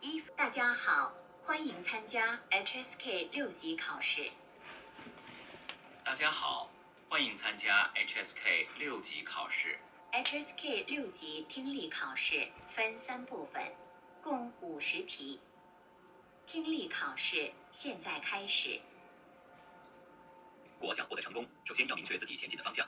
一大家好欢迎参加 hsk 六级考试。大家好欢迎参加 hsk 六级考试。Hsk 六级听力考试分三部分共五十题。听力考试现在开始。我想获得成功首先要明确自己前进的方向。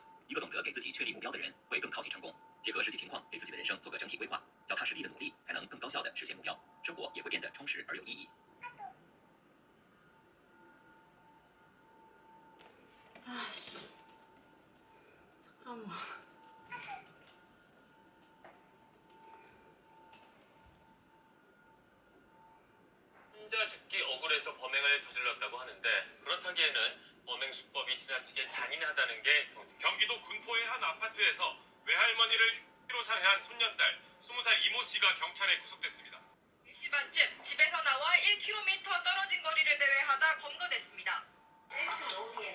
지나치게 잔인하다는 게 경- 경기도 군포의 한 아파트에서 외할머니를 흉기로 살해한 손녀딸 20살 이모 씨가 경찰에 구속됐습니다. 4시 반쯤 집에서 나와 1km 떨어진 거리를 대회하다 검거됐습니다. She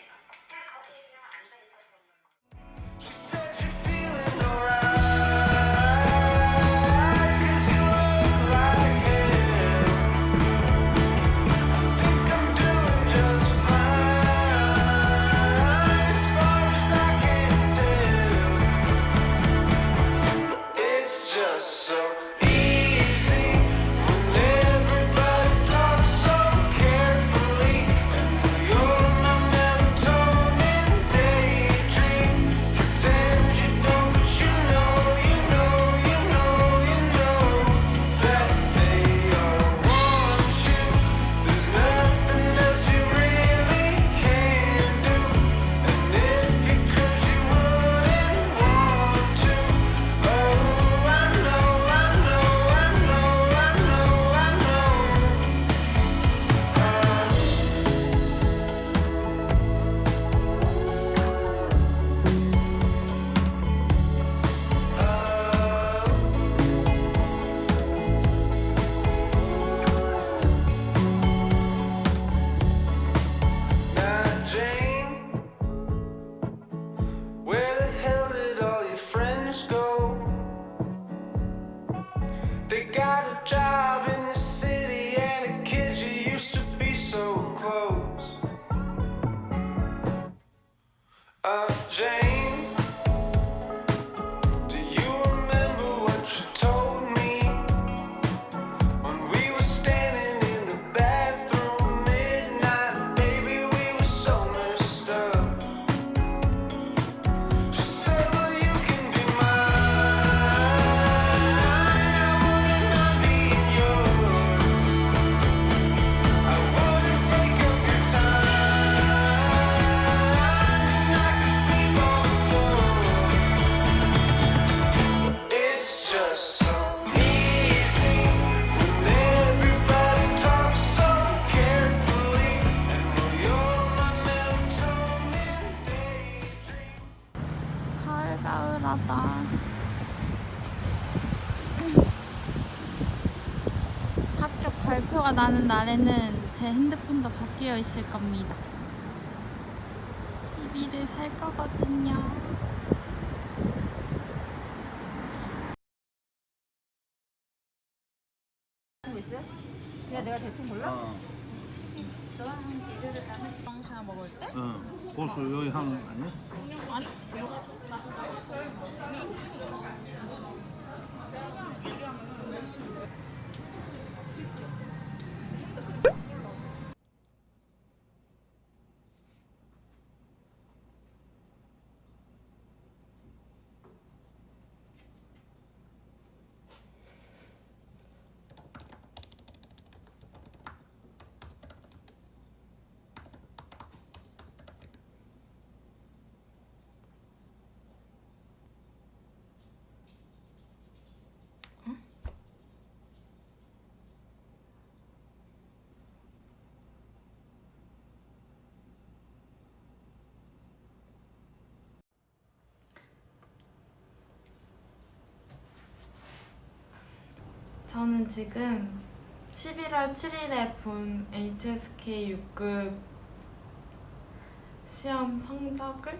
A Jane. 가을가을하다. 합격 발표가 나는 날에는 제 핸드폰도 바뀌어 있을 겁니다. 12를 살 거거든요. 샤 먹을 때? 어, 고수 여기 향 아니야? 아니, 저는 지금 11월 7일에 본 HSK 6급 시험 성적을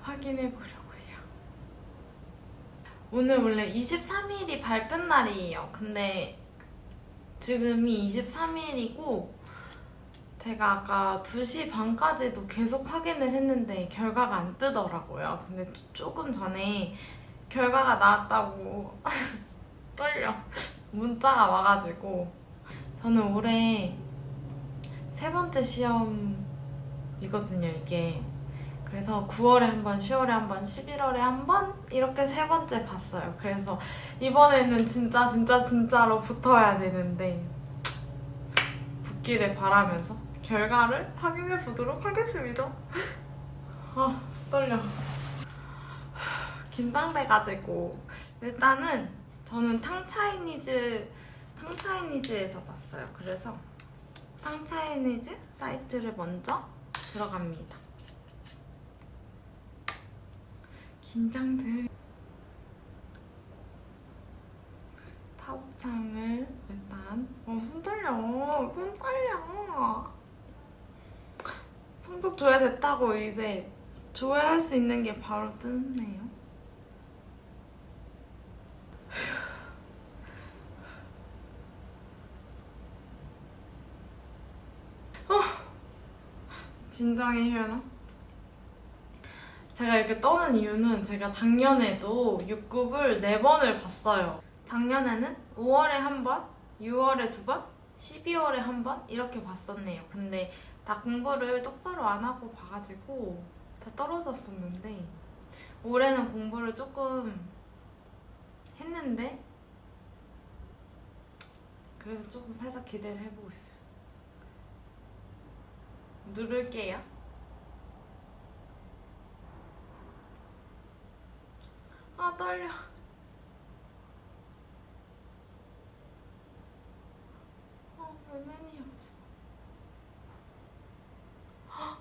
확인해 보려고 해요. 오늘 원래 23일이 발표 날이에요. 근데 지금이 23일이고 제가 아까 2시 반까지도 계속 확인을 했는데 결과가 안 뜨더라고요. 근데 조금 전에 결과가 나왔다고 떨려. 문자가 와가지고 저는 올해 세 번째 시험이거든요, 이게. 그래서 9월에 한 번, 10월에 한 번, 11월에 한 번 이렇게 세 번째 봤어요. 그래서 이번에는 진짜 진짜 진짜로 붙어야 되는데 붙기를 바라면서 결과를 확인해 보도록 하겠습니다. 아 떨려. 긴장돼가지고 일단은 저는 탕차이니즈 탕차이니즈에서 봤어요. 그래서 탕차이니즈 사이트를 먼저 들어갑니다. 긴장돼. 파업창을 일단 어 손 떨려 손 떨려 성적 줘야 됐다고 이제 줘야 할 수 있는 게 바로 뜨네요 어, 진정해 효연아 제가 이렇게 떠는 이유는 제가 작년에도 6급을 4번을 봤어요. 작년에는 5월에 한 번, 6월에 두 번, 12월에 한 번 이렇게 봤었네요. 근데 다 공부를 똑바로 안 하고 봐가지고 다 떨어졌었는데 올해는 공부를 조금 했는데 그래서 조금 살짝 기대를 해보고 있어요. 누를게요. 아 떨려. 아 얼마니 없어. 헉!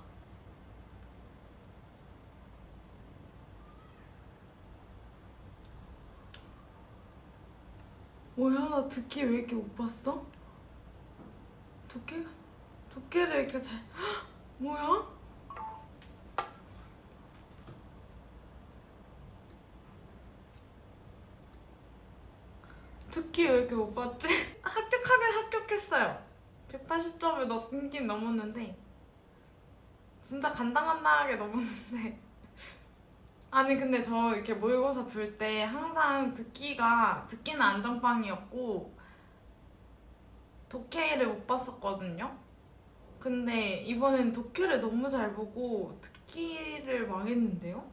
뭐야 나 듣기 왜 이렇게 못 봤어? 도깨가 도깨를 이렇게 잘 헉! 뭐야? 듣기 왜 이렇게 못 봤지? 합격하긴 합격했어요. 180점을 넘긴 넘었는데 진짜 간당간당하게 넘었는데 아니 근데 저 이렇게 모의고사 볼 때 항상 듣기가 듣기는 안정빵이었고 독해를 못 봤었거든요. 근데 이번엔 독해를 너무 잘 보고 듣기를 망했는데요?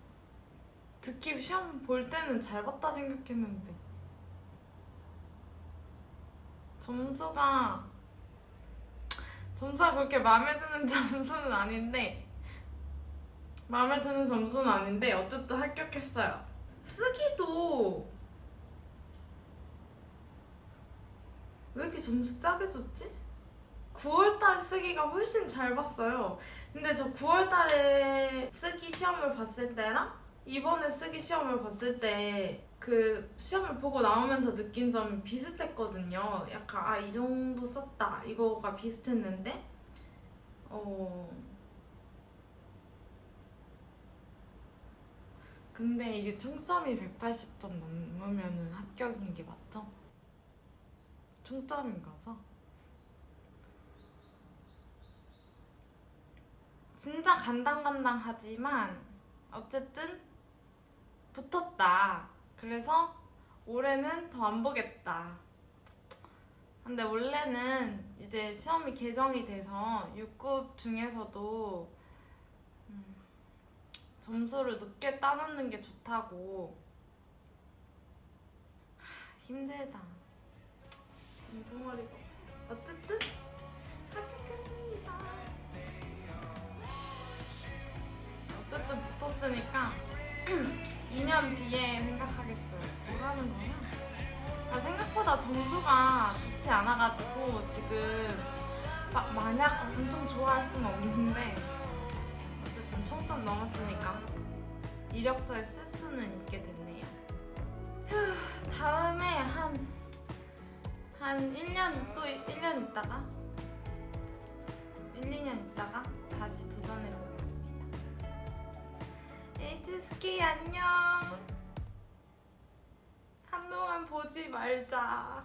듣기 시험 볼 때는 잘 봤다 생각했는데 점수가 점수가 그렇게 마음에 드는 점수는 아닌데 마음에 드는 점수는 아닌데 어쨌든 합격했어요. 쓰기도 왜 이렇게 점수 짜게 줬지? 9월달 쓰기가 훨씬 잘 봤어요. 근데 저 9월달에 쓰기 시험을 봤을 때랑 이번에 쓰기 시험을 봤을 때 그 시험을 보고 나오면서 느낀 점이 비슷했거든요. 약간 아 이 정도 썼다 이거가 비슷했는데 어 근데 이게 총점이 180점 넘으면 합격인 게 맞죠? 총점인 거죠? 진짜 간당간당하지만 어쨌든 붙었다. 그래서 올해는 더 안 보겠다. 근데 원래는 이제 시험이 개정이 돼서 6급 중에서도 음, 점수를 높게 따놓는 게 좋다고 하, 힘들다. 공부머리가 없어. 어쨌든 붙었으니까 2년 뒤에 생각하겠어요. 뭐 하는 거야? 아, 생각보다 점수가 좋지 않아가지고 지금 막 마냥 엄청 좋아할 수는 없는데 어쨌든 총점 넘었으니까 이력서에 쓸 수는 있게 됐네요. 휴, 다음에 한, 한 1년 또 1년 있다가 1, 2년 있다가 다시 도전해보겠습니다. 에지스키 안녕. 한동안 보지 말자.